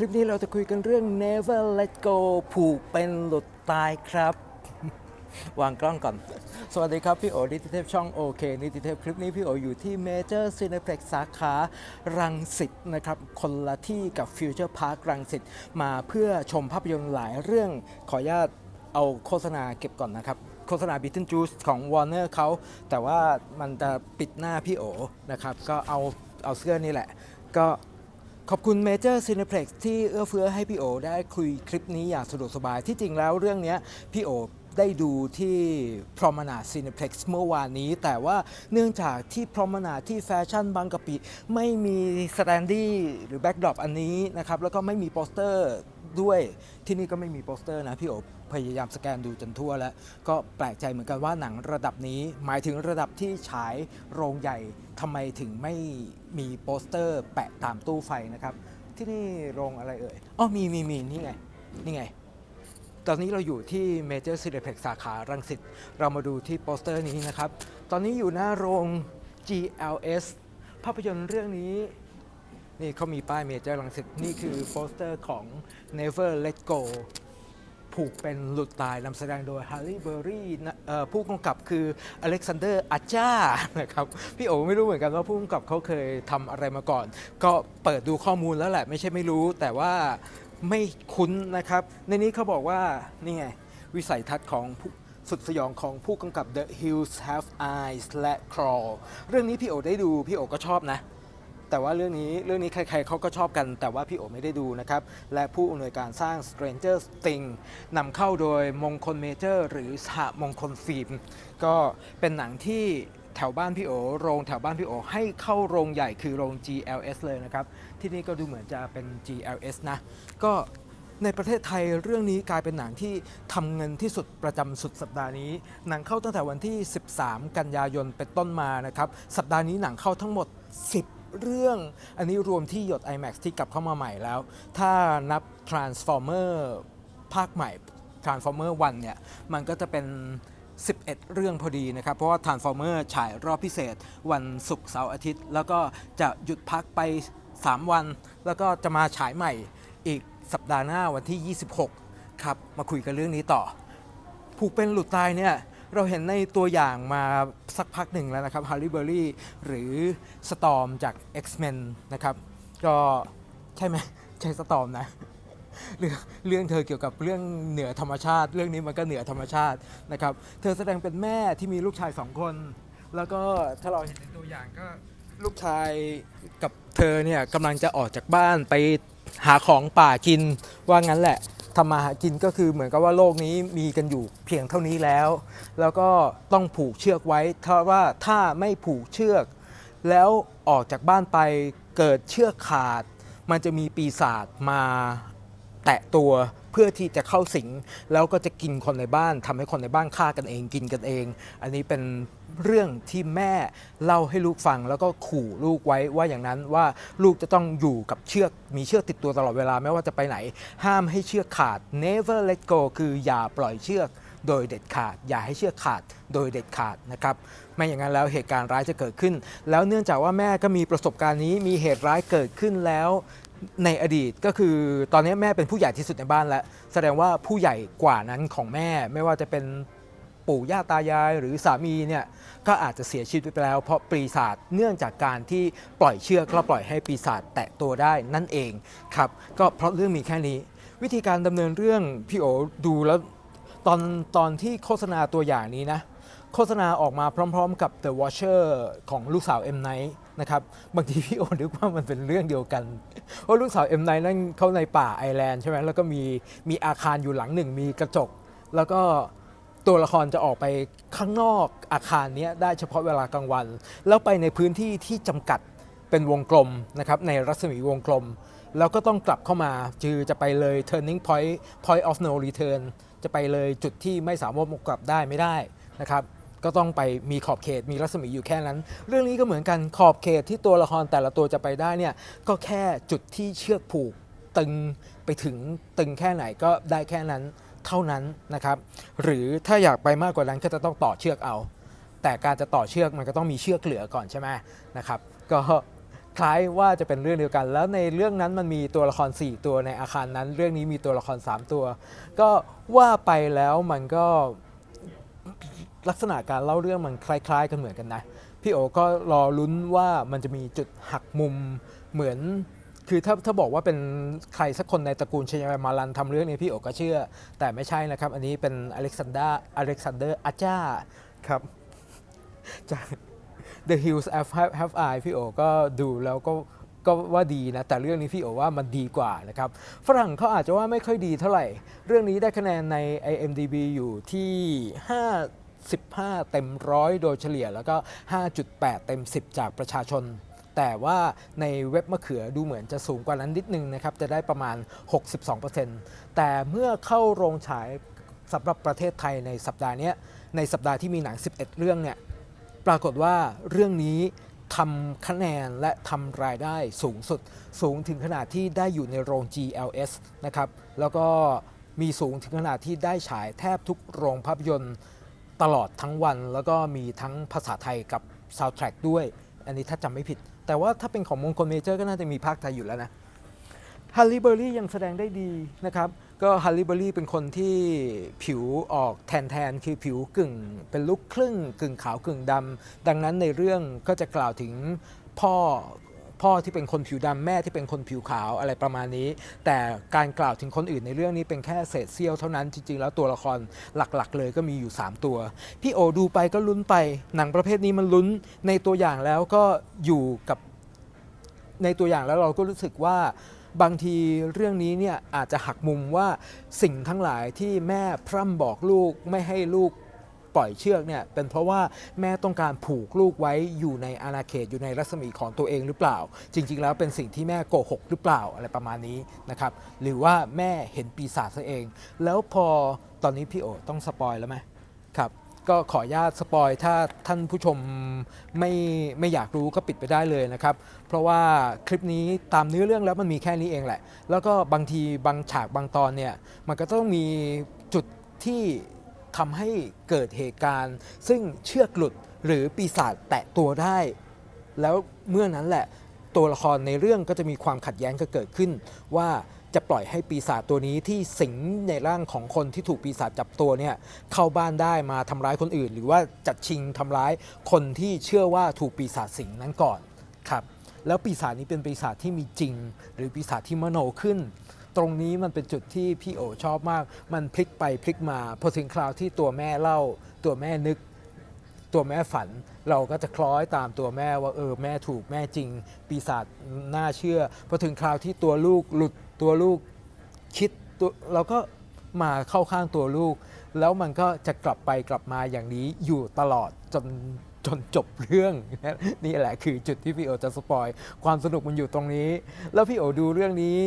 คลิปนี้เราจะคุยกันเรื่อง never let go ผูกเป็นหลุดตายครับ วางกล้องก่อน สวัสดีครับ พี่โอนิติเทพช่องโอเคนิติเทพคลิปนี้พี่โออยู่ที่ Major Cineplex สาขารังสิตนะครับ คนละที่กับ Future Park รังสิตมาเพื่อชมภาพยนตร์หลายเรื่องขออนุญาตเอาโฆษณาเก็บก่อนนะครับโฆษณา Beetlejuice ของ Warner เขาแต่ว่ามันจะปิดหน้าพี่โอนะครับก็เอาเอาเสื้อนี่แหละ ก็ ขอบคุณเมเจอร์ซีเนเพล็กซ์ที่เอื้อเฟื้อให้พี่โอได้คุยคลิปนี้อย่างสะดวกสบายที่จริงแล้วเรื่องนี้พี่โอได้ดูที่ Promenade Cineplex เมื่อวานนี้ แต่ว่าเนื่องจากที่ Promenade ที่แฟชั่นบางกะปิ ไม่มีสแตนดี้หรือแบ็กดรอปอันนี้นะครับ แล้วก็ไม่มีโปสเตอร์ด้วยที่นี่ก็ไม่มีโปสเตอร์นะพี่โอ พยายามสแกนดูจนทั่วแล้ว ก็แปลกใจเหมือนกันว่าหนังระดับนี้ หมายถึงระดับที่ฉายโรงใหญ่ทำไมถึงไม่มีโปสเตอร์แปะตามตู้ไฟนะครับ ที่นี่โรงอะไรเอ่ยอ๋อมีมีมีนี่ไง นี่ไง ตอนนี้เราอยู่ที่ Major Cineplex สาขารังสิตเรามาดูที่โปสเตอร์นี้นะครับ ตอนนี้อยู่หน้าโรง GLS ภาพยนตร์เรื่องนี้นี่เขามีป้ายเมเจอร์รังสิตนี่คือโปสเตอร์ของ Never Let Go ผูกเป็นหลุดตายนำแสดงโดยฮาร์รี่เบอร์รี่ผู้กำกับคืออเล็กซานเดอร์อาจานะครับพี่โอไม่รู้เหมือนกันว่าผู้กำกับเขาเคยทำอะไรมาก่อน ก็เปิดดูข้อมูลแล้วแหละ ไม่ใช่ไม่รู้ แต่ว่าไม่คุ้นนะครับ ในนี้เขาบอกว่านี่ไงวิสัยทัศน์ของสุดสยองของผู้กำกับ The Hills Have Eyes และ Crawl เรื่องนี้พี่โอได้ดูพี่โอก็ชอบนะ แต่ว่าเรื่องนี้เรื่องนี้ใครๆเขาก็ชอบกัน แต่ว่าพี่โอไม่ได้ดูนะครับ และผู้อำนวยการสร้าง Stranger Things นำเข้าโดยมงคลเมเจอร์ หรือสหมงคลฟิล์มก็เป็นหนังที่แถวบ้านพี่โอโรงแถวบ้านพี่โอให้เข้าโรงใหญ่คือโรง GLS เลยนะครับ ที่นี่ก็ดูเหมือนจะเป็น GLS นะ ก็ในประเทศไทยเรื่องนี้กลายเป็นหนังที่ทำเงินที่สุดประจำสุดสัปดาห์นี้ หนังเข้าตั้งแต่วันที่ 13 กันยายนเป็นต้นมานะครับ สัปดาห์นี้หนังเข้าทั้งหมด 10 เรื่อง อันนี้รวมที่หยด IMAX ที่กลับเข้ามาใหม่แล้ว ถ้านับ Transformer ภาคใหม่ Transformer 1เนี่ย มันก็จะเป็น 11 เรื่องพอดีนะครับ เพราะว่า Transformer ฉายรอบพิเศษ วันศุกร์เสาร์อาทิตย์ แล้วก็จะหยุดพักไป 3 วัน แล้วก็จะมาฉายใหม่อีกสัปดาห์หน้าวันที่ 26 ครับ มาคุยกันเรื่องนี้ต่อ ผูกเป็นหลุดตายเนี่ย เราเห็นในตัวอย่างมาสักพักหนึ่งแล้วนะครับฮาร์รี่เบอร์รี่หรือสตอมจาก X-Men นะครับ ก็ใช่ไหมใช่สตอมนะเรื่องเรื่องเธอเกี่ยวกับเรื่องเหนือธรรมชาติ เรื่องนี้มันก็เหนือธรรมชาตินะครับ เธอแสดงเป็นแม่ที่มีลูกชายสองคน แล้วก็ถ้าเราเห็นในตัวอย่างก็ลูกชายกับเธอเนี่ยกำลังจะออกจากบ้านไปหาของป่ากินว่างั้นแหละ ทำมาหากินก็คือเหมือนกับว่าโลกนี้มีกันอยู่เพียงเท่านี้แล้ว แล้วก็ต้องผูกเชือกไว้ถ้าว่าถ้าไม่ผูกเชือก แล้วออกจากบ้านไปเกิดเชือกขาด มันจะมีปีศาจมา แตะตัวเพื่อที่จะเข้าสิง แล้วก็จะกินคนในบ้านทำให้คนในบ้านฆ่ากันเองกินกันเอง อันนี้เป็นเรื่องที่แม่เล่าให้ลูกฟัง แล้วก็ขู่ลูกไว้ว่าอย่างนั้นว่าลูกจะต้องอยู่กับเชือกมีเชือกติดตัวตลอดเวลาไม่ว่าจะไปไหน ห้ามให้เชือกขาด never let go คืออย่าปล่อยเชือกโดยเด็ดขาด อย่าให้เชือกขาดโดยเด็ดขาดนะครับไม่อย่างนั้นแล้วเหตุการณ์ร้ายจะเกิดขึ้น แล้วเนื่องจากว่าแม่ก็มีประสบการณ์นี้มีเหตุร้ายเกิดขึ้นแล้ว ในอดีตก็คือตอนนี้แม่เป็นผู้ใหญ่ที่สุดในบ้านแล้ว แสดงว่าผู้ใหญ่กว่านั้นของแม่ไม่ว่าจะเป็นปู่ย่าตายายหรือสามีเนี่ยก็อาจจะเสียชีวิตไปแล้ว เพราะปีศาจเนื่องจากการที่ปล่อยเชือกแล้วปล่อยให้ปีศาจแตะตัวได้นั่นเองครับก็เพราะเรื่องมีแค่นี้ วิธีการดำเนินเรื่องพี่โอดูแล้วตอนตอนที่โฆษณาตัวอย่างนี้นะโฆษณาออกมาพร้อม ๆ กับ The Watcher ของลูกสาว M Night นะครับบางทีพี่โอนึกว่ามันเป็นเรื่องเดียวกัน เพราะลูกสาว M Night นั่นเขาในป่าไอแลนด์ใช่ไหมแล้วก็มีมีอาคารอยู่หลังหนึ่งมีกระจก แล้วก็ตัวละครจะออกไปข้างนอกอาคารนี้ได้เฉพาะเวลากลางวัน แล้วไปในพื้นที่ที่จำกัดเป็นวงกลมนะครับในรัศมีวงกลม แล้วก็ต้องกลับเข้ามาคือจะไปเลย turning point point of no return จะไปเลยจุดที่ไม่สามารถกลับได้ไม่ได้นะครับ ก็ต้องไปมีขอบเขตมีรัศมีอยู่แค่นั้น เรื่องนี้ก็เหมือนกันขอบเขตที่ตัวละครแต่ละตัวจะไปได้เนี่ยก็แค่จุดที่เชือกผูกตึงไปถึงตึงแค่ไหนก็ได้แค่นั้นเท่านั้นนะครับ หรือถ้าอยากไปมากกว่านั้นก็จะต้องต่อเชือกเอา แต่การจะต่อเชือกมันก็ต้องมีเชือกเหลือก่อนใช่ไหมนะครับก็คล้ายว่าจะเป็นเรื่องเดียวกัน แล้วในเรื่องนั้นมันมีตัวละคร 4 ตัวในอาคารนั้น เรื่องนี้มีตัวละคร 3 ตัว ก็ว่าไปแล้วมันก็ ลักษณะการเล่าเรื่องมันคล้าย ๆ กันเหมือนกันนะ พี่โอก็รอลุ้นว่ามันจะมีจุดหักมุมเหมือน คือถ้าถ้าบอกว่าเป็นใครสักคนในตระกูลชยามาลันทำเรื่องนี้พี่โอก็เชื่อ แต่ไม่ใช่นะครับ อันนี้เป็นอเล็กซานดราอเล็กซานเดอร์อาจ้าครับจาก The Hills Have Have Eyes พี่โอก็ดูแล้วก็ก็ว่าดีนะ แต่เรื่องนี้พี่โอว่ามันดีกว่านะครับ ฝรั่งเขาอาจจะว่าไม่ค่อยดีเท่าไหร่ เรื่องนี้ได้คะแนนใน IMDb อยู่ที่ 55เต็มร้อยโดยเฉลี่ยแล้วก็ 5.8 เต็ม 10 จากประชาชน แต่ว่าในเว็บมะเขือดูเหมือนจะสูงกว่านั้นนิดนึงนะครับ จะได้ประมาณ 62%แต่เมื่อเข้าโรงฉายสำหรับประเทศไทยในสัปดาห์นี้ในสัปดาห์ที่มีหนัง 11 เรื่องเนี่ยปรากฏว่าเรื่องนี้ทำคะแนนและทำรายได้สูงสุด สูงถึงขนาดที่ได้อยู่ในโรง GLS นะครับแล้วก็มีสูงถึงขนาดที่ได้ฉายแทบทุกโรงภาพยนตร์ ตลอดทั้งวันแล้วก็มีทั้งภาษาไทยกับซาวด์แทร็กด้วย อันนี้ถ้าจำไม่ผิด แต่ว่าถ้าเป็นของมงคลเมเจอร์ก็น่าจะมีภาคไทยอยู่แล้วนะฮัลลีเบอรี่ยังแสดงได้ดีนะครับ ก็ฮัลลีเบอรี่เป็นคนที่ผิวออกแทนๆคือผิวกึ่ง เป็นลูกครึ่ง กึ่งขาวกึ่งดำดังนั้นในเรื่องก็จะกล่าวถึงพ่อ พ่อที่เป็นคนผิวดำแม่ที่เป็นคนผิวขาวอะไรประมาณนี้ แต่การกล่าวถึงคนอื่นในเรื่องนี้เป็นแค่เศษเสี้ยวเท่านั้นจริงๆ แล้วตัวละครหลักๆ เลยก็มีอยู่ 3 ตัว พี่โอดูไปก็ลุ้นไป หนังประเภทนี้มันลุ้นในตัวอย่างแล้วก็อยู่กับในตัวอย่างแล้วเราก็รู้สึกว่าบางทีเรื่องนี้เนี่ยอาจจะหักมุมว่าสิ่งทั้งหลายที่แม่พร่ำบอกลูกไม่ให้ลูก ปล่อยเชือกเนี่ยเป็นเพราะว่าแม่ต้องการผูกลูกไว้อยู่ในอาณาเขตอยู่ในรัศมีของตัวเองหรือเปล่า จริง ๆ แล้วเป็นสิ่งที่แม่โกหกหรือเปล่าอะไรประมาณนี้นะครับหรือว่าแม่เห็นปีศาจซะเอง แล้วพอตอนนี้พี่โอต้องสปอยแล้วไหมครับก็ขออนุญาตสปอยถ้าท่านผู้ชมไม่ไม่อยากรู้ก็ปิดไปได้เลยนะครับ เพราะว่าคลิปนี้ตามเนื้อเรื่องแล้วมันมีแค่นี้เองแหละ แล้วก็บางทีบางฉากบางตอนเนี่ย มันก็ต้องมีจุดที่ ทำให้เกิดเหตุการณ์ ซึ่งเชือกหลุดหรือปีศาจแตะตัวได้ แล้วเมื่อนั้นแหละตัวละครในเรื่องก็จะมีความขัดแย้งกันเกิดขึ้น ว่าจะปล่อยให้ปีศาจตัวนี้ที่สิงในร่างของคนที่ถูกปีศาจจับตัวเนี่ยเข้าบ้านได้มาทำร้ายคนอื่น หรือว่าจัดชิงทำร้ายคนที่เชื่อว่าถูกปีศาจสิงนั้นก่อนครับแล้วปีศาจนี้เป็นปีศาจที่มีจริง หรือปีศาจที่มโนขึ้น ตรงนี้มันเป็นจุดที่พี่โอชอบมาก มันพลิกไปพลิกมาพอถึงคราวที่ตัวแม่เล่า ตัวแม่นึก ตัวแม่ฝัน เราก็จะคล้อยตามตัวแม่ว่าเออแม่ถูกแม่จริง ปีศาจน่าเชื่อพอถึงคราวที่ตัวลูกหลุดตัวลูกคิดตัวเราก็มาเข้าข้างตัวลูก แล้วมันก็จะกลับไปกลับมาอย่างนี้อยู่ตลอดจนจนจบเรื่อง นี่แหละคือจุดที่พี่โอจะสปอย ความสนุกมันอยู่ตรงนี้ แล้วพี่โอดูเรื่องนี้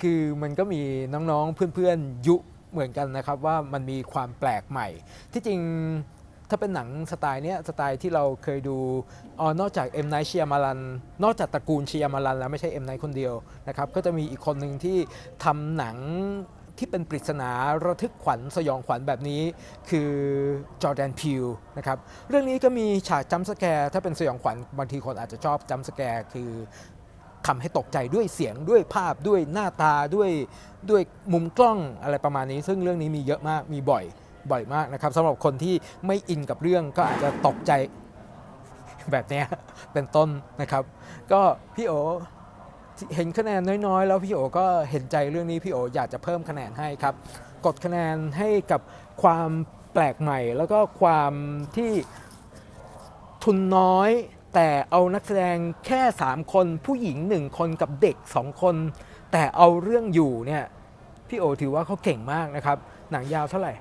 คือมันก็มีน้องๆเพื่อนๆยุเหมือนกันนะครับว่ามันมีความแปลกใหม่ ที่จริงถ้าเป็นหนังสไตล์เนี้ยสไตล์ที่เราเคยดูอ๋อนอกจากเอ็มไนเชียมาลันนอกจากตระกูลเชียมาลันแล้วไม่ใช่เอ็มไนคนเดียวนะครับก็จะมีอีกคนหนึ่งที่ทำหนังที่เป็นปริศนาระทึกขวัญสยองขวัญแบบนี้ คือจอร์แดนพิวนะครับเรื่องนี้ก็มีฉากจัมสแกร์ถ้าเป็นสยองขวัญบางทีคนอาจจะชอบจัมสแกร์คือ ทำให้ตกใจด้วยเสียงด้วยภาพด้วยหน้าตาด้วยด้วยมุมกล้องอะไรประมาณนี้ ซึ่งเรื่องนี้มีเยอะมากมีบ่อยบ่อยมากนะครับสำหรับคนที่ไม่อินกับเรื่องก็อาจจะตกใจแบบเนี้ยเป็นต้นนะครับ ก็พี่โอเห็นคะแนนน้อยๆ แล้วพี่โอก็เห็นใจเรื่องนี้พี่โออยากจะเพิ่มคะแนนให้ครับ กดคะแนนให้กับความแปลกใหม่ แล้วก็ความที่ทุนน้อย แต่เอานักแสดงแค่ 3 คนผู้หญิง 1 คนกับเด็ก 2 คน แต่เอาเรื่องอยู่เนี่ยพี่โอถือว่าเขาเก่งมากนะครับ หนังยาวเท่าไหร่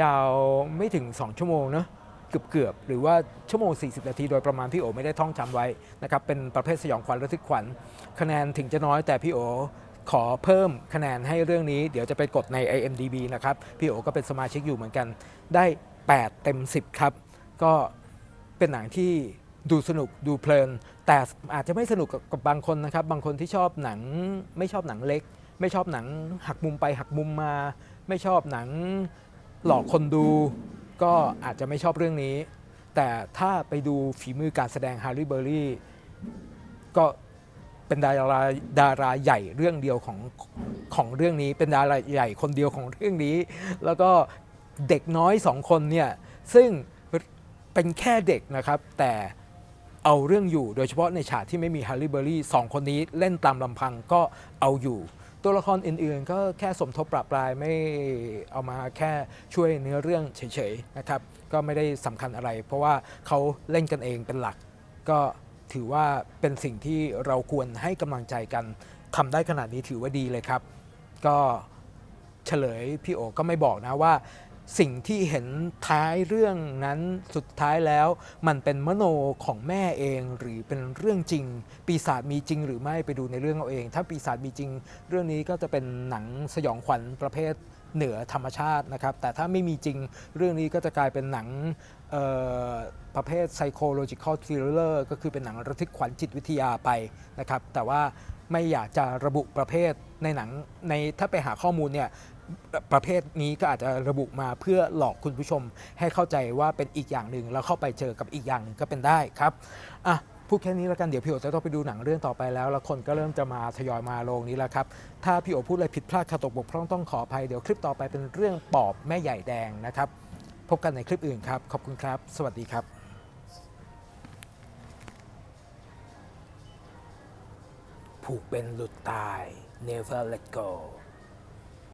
ยาวไม่ถึง 2 ชั่วโมงเนอะเกือบเกือบๆหรือว่าชั่วโมง 40 นาทีโดยประมาณพี่โอไม่ได้ท่องจำไว้นะครับเป็นประเภทสยองขวัญระทึกขวัญคะแนนถึงจะน้อยแต่พี่โอขอเพิ่มคะแนนให้เรื่องนี้ เดี๋ยวจะไปกดใน IMDB นะครับพี่โอก็เป็นสมาชิกอยู่เหมือนกัน ได้ 8 เต็ม 10 ครับ ก็เป็นหนังที่ ดูสนุกดูเพลิน แต่อาจจะไม่สนุกกับกบบางคนนะครับ บางคนที่ชอบหนังไม่ชอบหนังเล็ก ไม่ชอบหนังหักมุมไปหักมุมมา ไม่ชอบหนังหลอกคนดู ก็อาจจะไม่ชอบเรื่องนี้ แต่ถ้าไปดูฝีมือการแสดงฮาร์รี่เบอร์รี่ก็เป็นดาราดาราใหญ่เรื่องเดียวของของเรื่องนี้ เป็นดาราใหญ่คนเดียวของเรื่องนี้ แล้วก็เด็กน้อยสองคนเนี่ยซึ่งเป็นแค่เด็กนะครับแต่ เอาเรื่องอยู่ โดยเฉพาะในฉากที่ไม่มีฮัลลีเบอรี่สองคนนี้เล่นตามลำพังก็เอาอยู่ ตัวละครอื่นๆ ก็แค่สมทบปรับปลายไม่เอามาแค่ช่วยเนื้อเรื่องเฉยๆนะครับก็ไม่ได้สำคัญอะไร เพราะว่าเขาเล่นกันเองเป็นหลัก ก็ถือว่าเป็นสิ่งที่เราควรให้กำลังใจกันทำได้ขนาดนี้ถือว่าดีเลยครับ ก็เฉลยพี่โอก็ไม่บอกนะว่า สิ่งที่เห็นท้ายเรื่องนั้นสุดท้ายแล้ว มันเป็นมโนของแม่เองหรือเป็นเรื่องจริง ปีศาจมีจริงหรือไม่ไปดูในเรื่องเอาเอง ถ้าปีศาจมีจริง เรื่องนี้ก็จะเป็นหนังสยองขวัญประเภทเหนือธรรมชาตินะครับ แต่ถ้าไม่มีจริงเรื่องนี้ก็จะกลายเป็นหนังประเภท psychological thriller ก็คือเป็นหนังระทึกขวัญจิตวิทยาไปนะครับ แต่ว่าไม่อยากจะระบุประเภทในหนังในถ้าไปหาข้อมูลเนี่ย ประเภทนี้ก็อาจจะระบุมาเพื่อหลอกคุณผู้ชมให้เข้าใจว่าเป็นอีกอย่างหนึ่งแล้วเข้าไปเจอกับอีกอย่างหนึ่งก็เป็นได้ครับอะพูดแค่นี้แล้วกันเดี๋ยวพี่โอจะต้องไปดูหนังเรื่องต่อไปแล้ว แล้วคนก็เริ่มจะมาทยอยมาลงนี้แล้วครับ ถ้าพี่โอพูดอะไรผิดพลาดขาดตกบกพร่องต้องขออภัยเดี๋ยวคลิปต่อไปเป็นเรื่องปอบแม่ใหญ่แดงนะครับ พบกันในคลิปอื่นครับ ขอบคุณครับ สวัสดีครับผูกเป็นหลุดตาย never let go